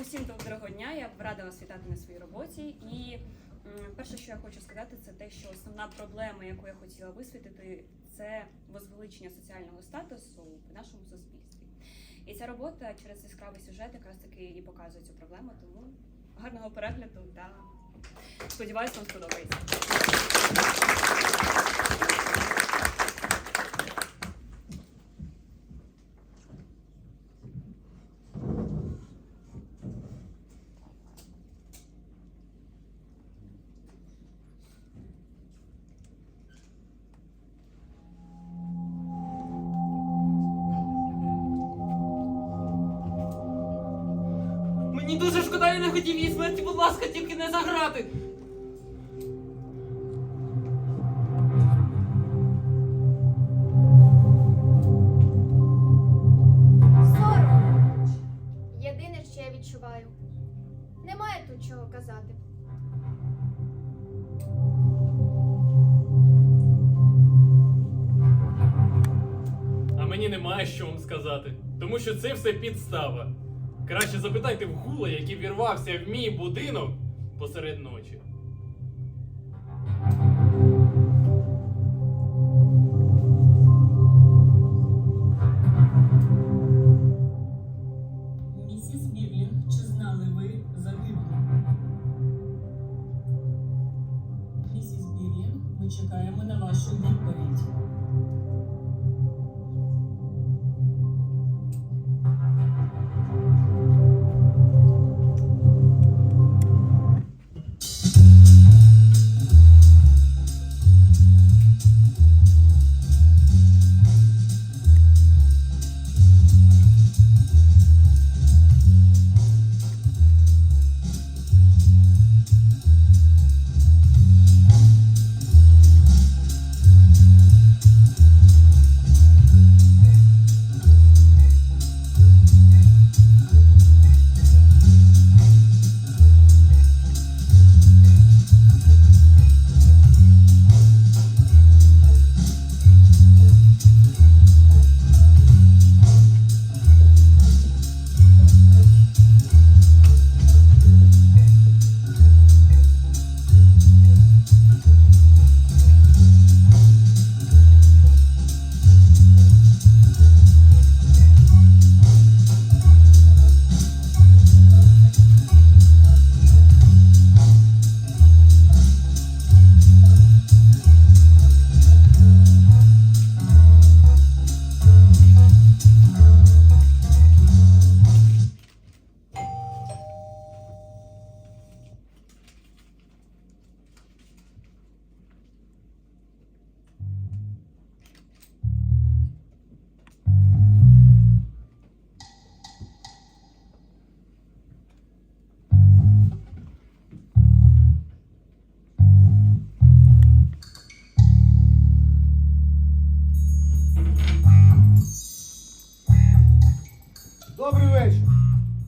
Усім доброго дня. Я рада вас вітати на своїй роботі. І перше, що я хочу сказати, це те, що основна проблема, яку я хотіла висвітлити, це возвеличення соціального статусу в нашому суспільстві. І ця робота через яскравий сюжет якраз таки і показує цю проблему. Тому гарного перегляду та сподіваюся, вам сподобається. Дуже шкода, я не хотів її смерті, будь ласка, тільки не заграти. Сором. Єдине, що я відчуваю. Немає тут чого казати. А мені немає що вам сказати, тому що це все підстава. Краще запитайте в гула, який вірвався в мій будинок посеред ночі.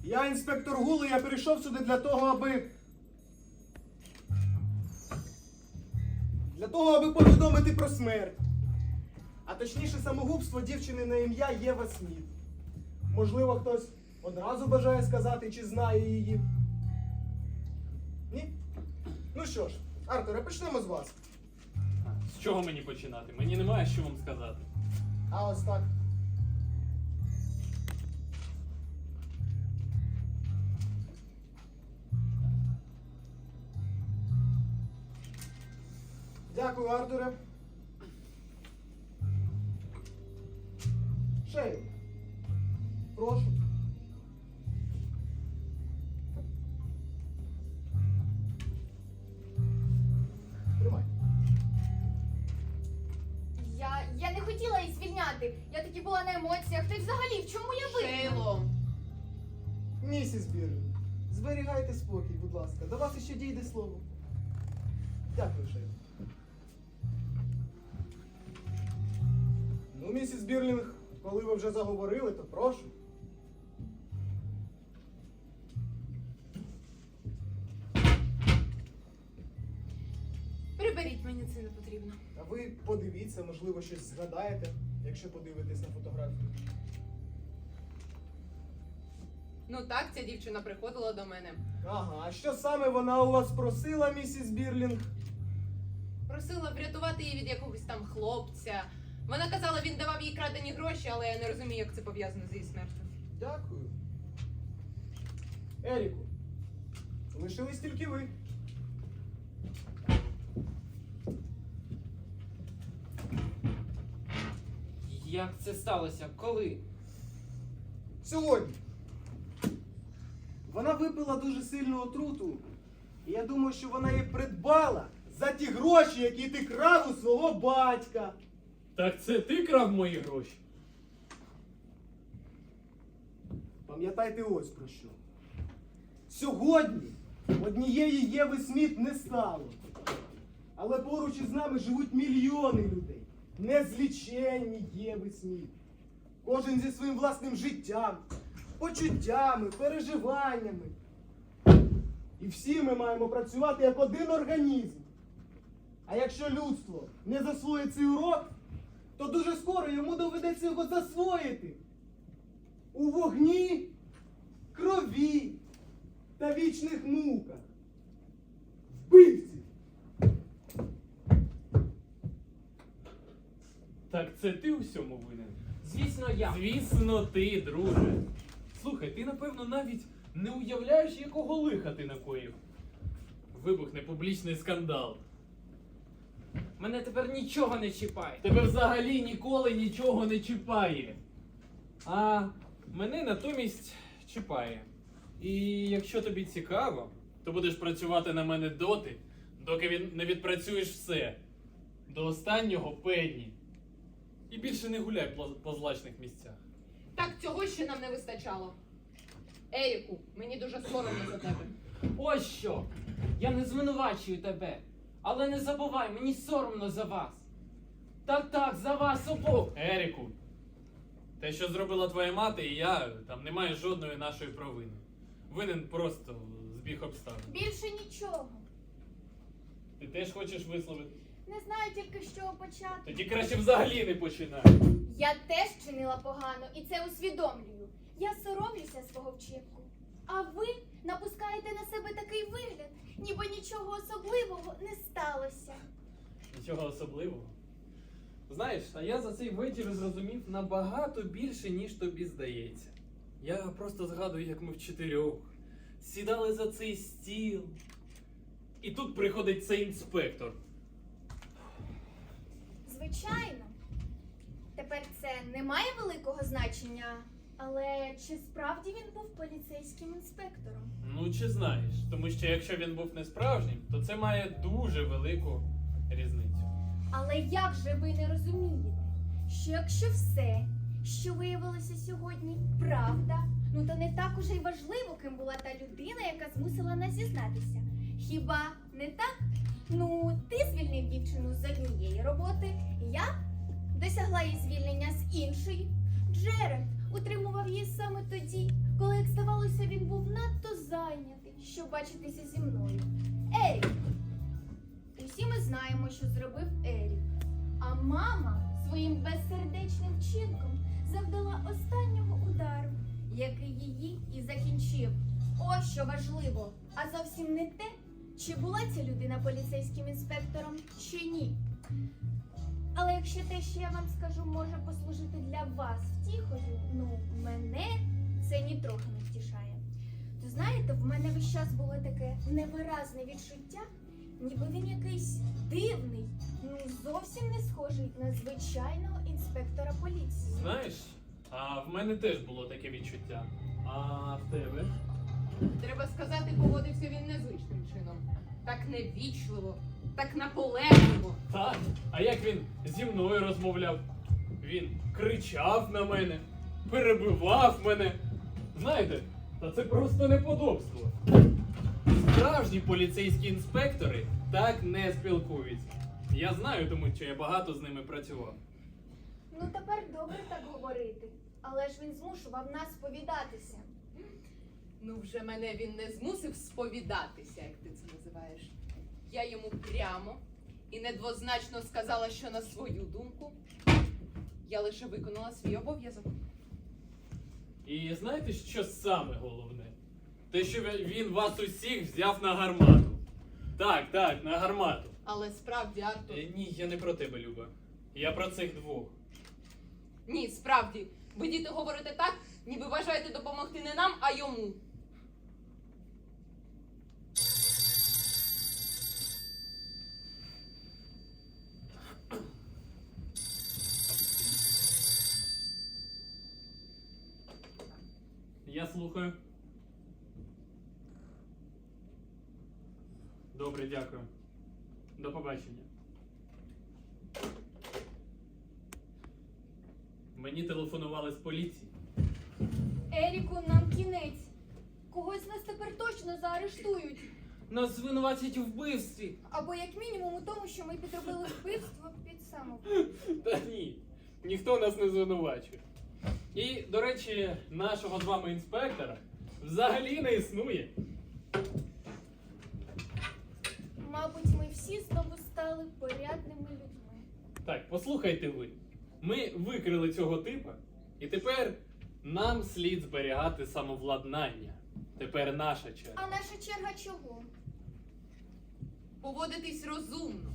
Я інспектор Гули, я прийшов сюди для того, аби. Для того, аби повідомити про смерть. А точніше самогубство дівчини на ім'я Єва Сміт. Можливо, хтось одразу бажає сказати, чи знає її. Ні? Ну що ж, Артуре, почнемо з вас. З чого мені починати? Мені немає що вам сказати. А ось так. Дякую, Артуре. Шею. Прошу. Тримай. Я, я не хотіла її звільняти. Я таки була на емоціях. Та й взагалі, в чому я винна? Шейло, Місіс Бірлін, зберігайте спокій, будь ласка. До вас іще дійде слово. Дякую, шеф. Ну, місіс Бірлінг, коли ви вже заговорили, то прошу. приберіть мені це не потрібно. А ви подивіться, можливо, щось згадаєте, якщо подивитесь на фотографію. Ну так, ця дівчина приходила до мене. Ага, а що саме вона у вас просила, місіс Бірлінг? Просила врятувати її від якогось там хлопця. Вона казала, він давав їй крадені гроші, але я не розумію, як це пов'язано з її смертю. Дякую. Еріку, лишились тільки ви. Як це сталося? Коли? Сьогодні. Вона випила дуже сильну отруту. І я думаю, що вона її придбала за ті гроші, які ти крав у свого батька. Так це ти крав мої гроші? Пам'ятайте ось про що. Сьогодні однієї Єви Сміт не стало. Але поруч із нами живуть мільйони людей. Незліченні Єви Сміт. Кожен зі своїм власним життям, почуттями, переживаннями. І всі ми маємо працювати як один організм. А якщо людство не засвоїть цей урок, то дуже скоро йому доведеться його засвоїти у вогні, крові та вічних муках. Вбивці! Так це ти у всьому винен? Звісно, я. Звісно, ти, друже. Слухай, ти напевно навіть не уявляєш, якого лиха ти накоїв. Вибухне публічний скандал. Мене тепер нічого не чіпає. Тебе взагалі ніколи нічого не чіпає. А мене натомість чіпає. І якщо тобі цікаво, то будеш працювати на мене доти, доки він не відпрацюєш все. До останнього пенні. І більше не гуляй по- по злачних місцях. Так цього ще нам не вистачало. Еріку, мені дуже соромно за тебе. Ось що. Я не звинувачую тебе. Але не забувай, мені соромно за вас. Так, так, за вас обох. Еріку, те, що зробила твоя мати, і я, там немає жодної нашої провини. Винен просто збіг обставин. Більше нічого. Ти теж хочеш висловити? Не знаю тільки з чого почати. Тоді краще взагалі не починай. Я теж чинила погано і це усвідомлюю. Я соромлюся свого вчинку. А ви напускаєте на себе такий вигляд, ніби нічого особливого не сталося. Нічого особливого. Знаєш, а я за цей вечір зрозумів набагато більше, ніж тобі здається. Я просто згадую, як ми в чотирьох сідали за цей стіл. І тут приходить цей інспектор. Звичайно. Тепер це не має великого значення. Але чи справді він був поліцейським інспектором? Ну, чи знаєш? Тому що якщо він був не справжнім, то це має дуже велику різницю. Але як же ви не розумієте, що якщо все, що виявилося сьогодні, правда, ну то не так уже й важливо, ким була та людина, яка змусила нас зізнатися. Хіба не так? Ну, ти звільнив дівчину з однієї роботи, я досягла її звільнення з іншої. Джеред утримував її саме тоді, коли, як здавалося, він був надто зайнятий, щоб бачитися зі мною. Ерік, Усі ми знаємо, що зробив Ерік. А мама своїм безсердечним вчинком завдала останнього удару, який її і закінчив. Ось що важливо, а зовсім не те, чи була ця людина поліцейським інспектором, чи ні. Але якщо те, що я вам скажу, може послужити для вас втіхою, ну мене це нітрохи не втішає. То знаєте, в мене весь час було таке невиразне відчуття, ніби він якийсь дивний, ну зовсім не схожий на звичайного інспектора поліції. Знаєш, а в мене теж було таке відчуття. А в тебе? Треба сказати, поводився він незвичним чином. Так невічливо, так наполегливо. Так. А як він зі мною розмовляв? Він кричав на мене, перебивав мене. Знаєте, та це просто неподобство. Справжні поліцейські інспектори так не спілкуються. Я знаю, тому що я багато з ними працював. Ну тепер добре так говорити, але ж він змушував нас сповідатися. Ну, вже мене він не змусив сповідатися, як ти це називаєш. Я йому прямо і недвозначно сказала, що на свою думку я лише виконала свій обов'язок. І знаєте, що саме головне? Те, що він- вас усіх взяв на гармату. Так, так, на гармату. Але справді, Артур, Е, ні, я не про тебе, Люба. Я про цих двох. ні, справді. Ви діти говорите так, ніби бажаєте допомогти не нам, а йому. Я слухаю. Добре, дякую. До побачення. Мені телефонували з поліції. Еріку, нам кінець. Когось нас тепер точно заарештують. Нас звинуватять у вбивстві. Або як мінімум у тому, що ми підробили вбивство під самого. Та ні, ніхто нас не звинувачує. І, до речі, нашого з вами інспектора взагалі не існує. Мабуть, ми всі знову стали порядними людьми. Так, послухайте ви. Ми викрили цього типа, і тепер нам слід зберігати самовладнання. Тепер наша черга. А наша черга чого? Поводитись розумно.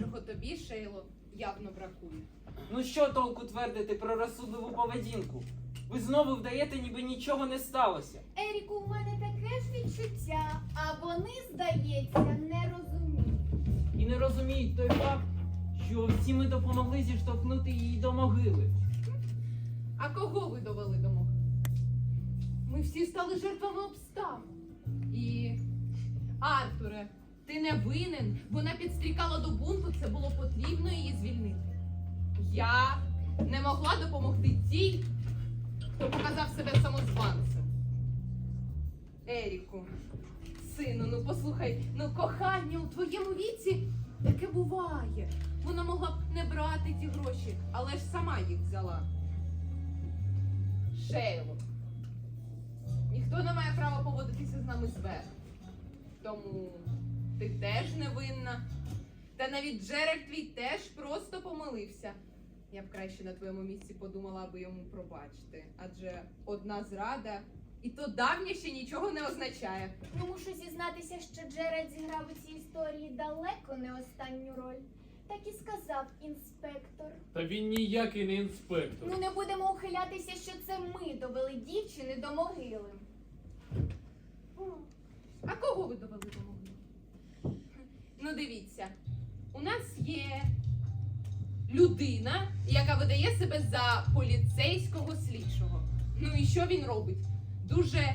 Чого тобі, Шейло, явно бракує. Ну що толку твердити про розсудливу поведінку? Ви знову вдаєте, ніби нічого не сталося. Еріку, у мене таке ж відчуття, а вони, здається, не розуміють. І не розуміють той факт, що всі ми допомогли зіштовхнути її до могили. А кого ви довели до могили? Ми всі стали жертвами обставин. І. Артуре, ти не винен. Вона підстрікала до бунту, це було потрібно її звільнити. Я не могла допомогти тій, хто показав себе самозванцем. Еріку, сину, ну послухай, ну кохання у твоєму віці таке буває. Вона могла б не брати ті гроші, але ж сама їх взяла. Шейло. Ніхто не має права поводитися з нами зверху. Тому ти теж не винна. Та навіть Джеральд твій теж просто помилився. Я б краще на твоєму місці подумала, аби йому пробачити. Адже одна зрада, і то давня ще нічого не означає. Ну, мушу зізнатися, що Джеред зіграв у цій історії далеко не останню роль. Так і сказав інспектор. Та він ніякий не інспектор. Ну, не будемо ухилятися, що це ми довели дівчини до могили. А кого ви довели до могили? Ну, дивіться, у нас є людина, яка видає себе за поліцейського слідчого. Ну і що він робить? Дуже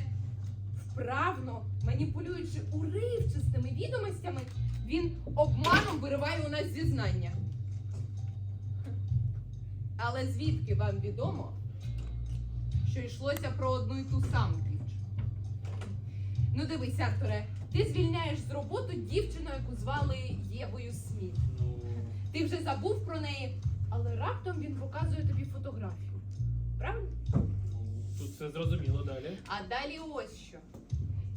вправно, маніпулюючи уривчастими відомостями, він обманом вириває у нас зізнання. Але звідки вам відомо, що йшлося про одну і ту саму дівчину? Ну дивись, Артуре, ти звільняєш з роботи дівчину, яку звали Євою Сміт. Ти вже забув про неї, але раптом він показує тобі фотографію. Правильно? ну, тут все зрозуміло далі. А далі ось що.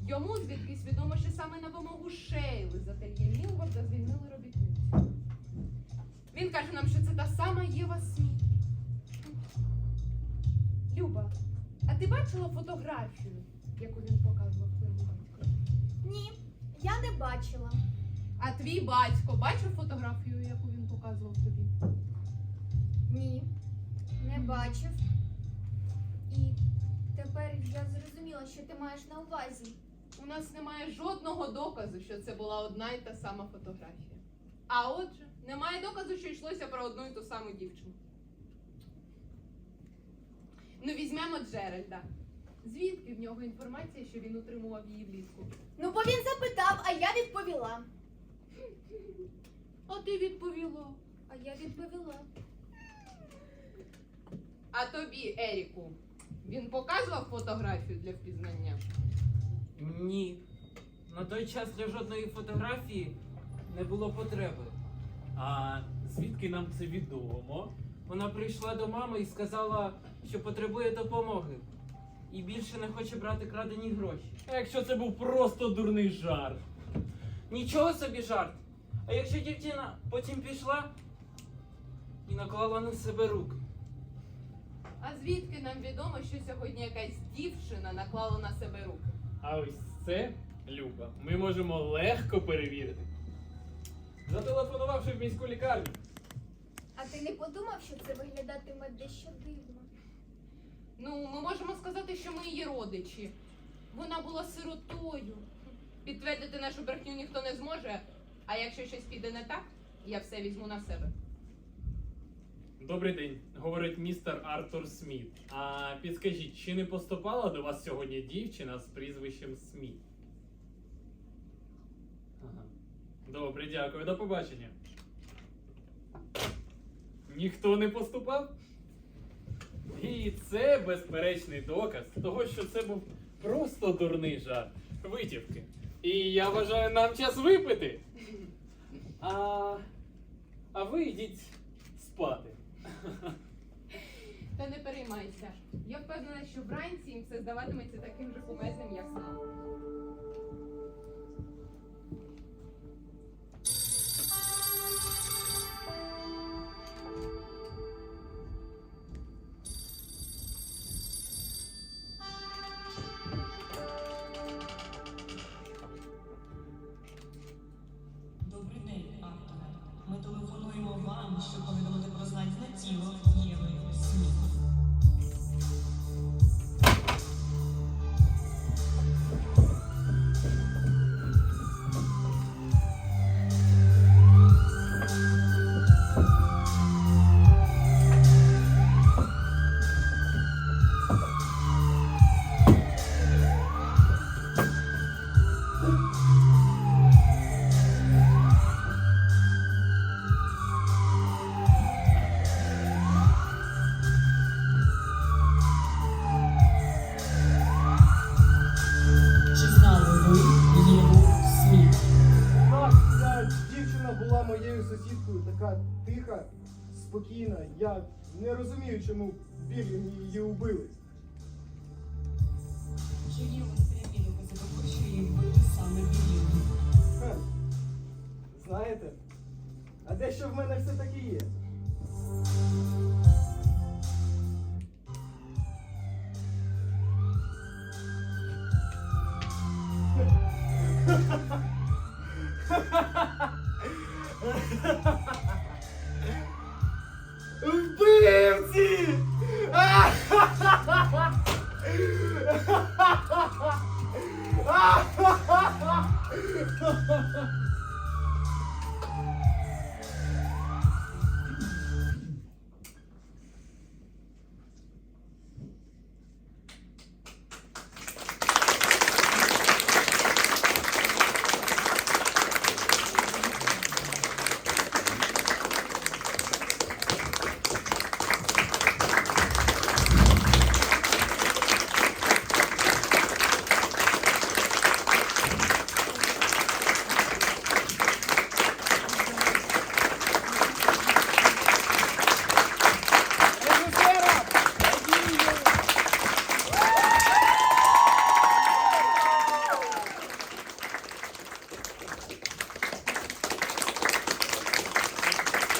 Йому звідкись відомо, що саме на вимогу Шейли з ательє Мілварда звільнили робітницю. Він каже нам, що це та сама Єва Сміт. Люба, а ти бачила фотографію, яку він показував твоєму батькові? Ні, я не бачила. А твій батько бачив фотографію, яку він показував тобі? Ні, не бачив. І тепер я зрозуміла, що ти маєш на увазі. У нас немає жодного доказу, що це була одна і та сама фотографія. А отже, немає доказу, що йшлося про одну і ту саму дівчину. Ну, візьмемо Джеральда. Звідки в нього інформація, що він утримував її влітку? Ну, бо він запитав, а я відповіла. А ти відповіла. А я відповіла. А тобі, Еріку, він показував фотографію для впізнання? Ні. На той час для жодної фотографії не було потреби. А звідки нам це відомо? Вона прийшла до мами і сказала, що потребує допомоги. І більше не хоче брати крадені гроші. А якщо це був просто дурний жарт? Нічого собі жарт. А якщо дівчина потім пішла і наклала на себе руки. А звідки нам відомо, що сьогодні якась дівчина наклала на себе руки? А ось це, Люба, ми можемо легко перевірити. Зателефонувавши в міську лікарню. А ти не подумав, що це виглядатиме дещо дивно? Ну, ми можемо сказати, що ми її родичі. Вона була сиротою. Підтвердити нашу брехню ніхто не зможе. А якщо щось піде не так, я все візьму на себе. Добрий день, говорить містер Артур Сміт. А підскажіть, чи не поступала до вас сьогодні дівчина з прізвищем Сміт? Добре, дякую, до побачення. Ніхто не поступав? І це безперечний доказ того, що це був просто дурний жарт. Витівки. І я вважаю, нам час випити. А, а ви йдіть спати. Та не переймайся. Я впевнена, що вранці їм все здаватиметься таким же кумезним, як нам. Така тиха, спокійна. Я не розумію, чому Білі її убили. Є у прямі того, що її вбили саме Біліни? Хе. Знаєте, а дещо в мене все-таки є. Вбивці!